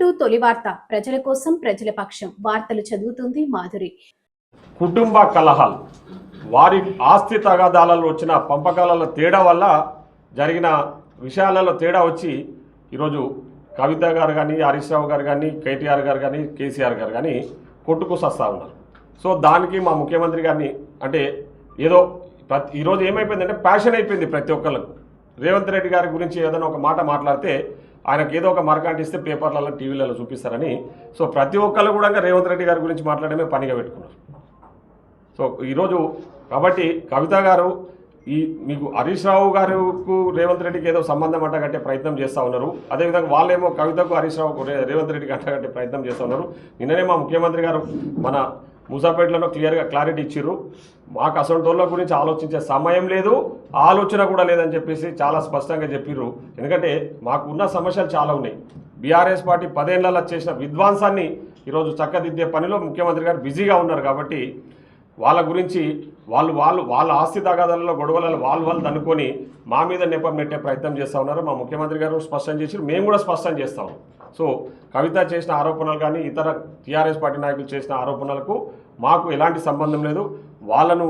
To తొలి వార్త. ప్రజల కోసం ప్రజల పక్షం. వార్తలు చదువుతుంది మాధురి. కుటుంబ కలహాలు. వారి ఆస్తి తగాదాలలో వచ్చిన పంపకాలలో తేడా వల్ల జరిగిన విషయాలలో తేడా వచ్చి ఈరోజు కవిత గారు కానీ హరీష్ రావు గారు కానీ కేటీఆర్ గారు కానీ కేసీఆర్ గారు కానీ కొట్టుకుసొస్తా ఉన్నారు. సో దానికి మా ముఖ్యమంత్రి గారిని అంటే ఏదో ప్రతి ఈరోజు ఏమైపోయిందంటే ప్యాషన్ అయిపోయింది ప్రతి ఒక్కళ్ళకు. రేవంత్ రెడ్డి గారి గురించి ఏదైనా ఒక మాట మాట్లాడితే ఆయనకు ఏదో ఒక మరకంటిస్తే పేపర్లలో టీవీలలో చూపిస్తారని. సో ప్రతి ఒక్కళ్ళు కూడా రేవంత్ రెడ్డి గారి గురించి మాట్లాడమే పనిగా పెట్టుకున్నారు. సో ఈరోజు కాబట్టి కవిత గారు ఈ మీకు హరీష్ రావు గారుకు రేవంత్ రెడ్డికి ఏదో సంబంధం అంటగట్టే ప్రయత్నం చేస్తూ ఉన్నారు. అదేవిధంగా వాళ్ళేమో కవితకు హరీష్ రావుకు రేవంత్ రెడ్డికి అంటగట్టే ప్రయత్నం చేస్తూ ఉన్నారు. నిన్ననే మా ముఖ్యమంత్రి గారు మన మూసాపేటలో క్లియర్గా క్లారిటీ ఇచ్చిర్రు. మాకు అసంటోళ్ళ గురించి ఆలోచించే సమయం లేదు ఆలోచన కూడా లేదని చెప్పేసి చాలా స్పష్టంగా చెప్పిర్రు. ఎందుకంటే మాకున్న సమస్యలు చాలా ఉన్నాయి. బీఆర్ఎస్ పార్టీ పదేళ్ళలో చేసిన విధ్వంసాన్ని ఈరోజు చక్కదిద్దే పనిలో ముఖ్యమంత్రి గారు బిజీగా ఉన్నారు కాబట్టి వాళ్ళ గురించి వాళ్ళు వాళ్ళు వాళ్ళ ఆస్తి తగాదాలలో గొడవలలో వాళ్ళు వాళ్ళు అనుకొని మా మీద నెపం పెట్టే ప్రయత్నం చేస్తూ ఉన్నారు. మా ముఖ్యమంత్రి గారు స్పష్టం చేసి మేము కూడా స్పష్టం చేస్తాం సో కవిత చేసిన ఆరోపణలు కానీ ఇతర టీఆర్ఎస్ పార్టీ నాయకులు చేసిన ఆరోపణలకు మాకు ఎలాంటి సంబంధం లేదు. వాళ్ళను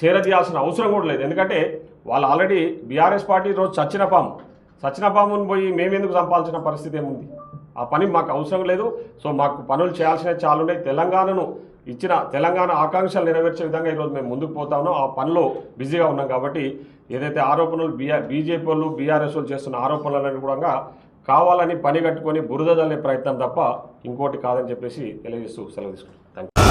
చేరదీయాల్సిన అవసరం కూడా లేదు. ఎందుకంటే వాళ్ళు ఆల్రెడీ బీఆర్ఎస్ పార్టీ రోజు చచ్చిన పాము. చచ్చిన పామును పోయి మేమెందుకు సంపాల్సిన పరిస్థితి ఏముంది? ఆ పని మాకు అవసరం లేదు. సో మాకు పనులు చేయాల్సినవి చాలా ఉన్నాయి. తెలంగాణను ఇచ్చిన తెలంగాణ ఆకాంక్షలు నెరవేర్చే విధంగా ఈరోజు మేము ముందుకు పోతా ఉన్నాం. ఆ పనిలో బిజీగా ఉన్నాం కాబట్టి ఏదైతే ఆరోపణలు బీఆర్ బీజేపీ వాళ్ళు బీఆర్ఎస్ వాళ్ళు చేస్తున్న ఆరోపణలను కూడా కావాలని పని కట్టుకొని బురద ప్రయత్నం తప్ప ఇంకోటి కాదని చెప్పేసి తెలియజేస్తూ సెలవు తీసుకుంటాం థ్యాంక్ యూ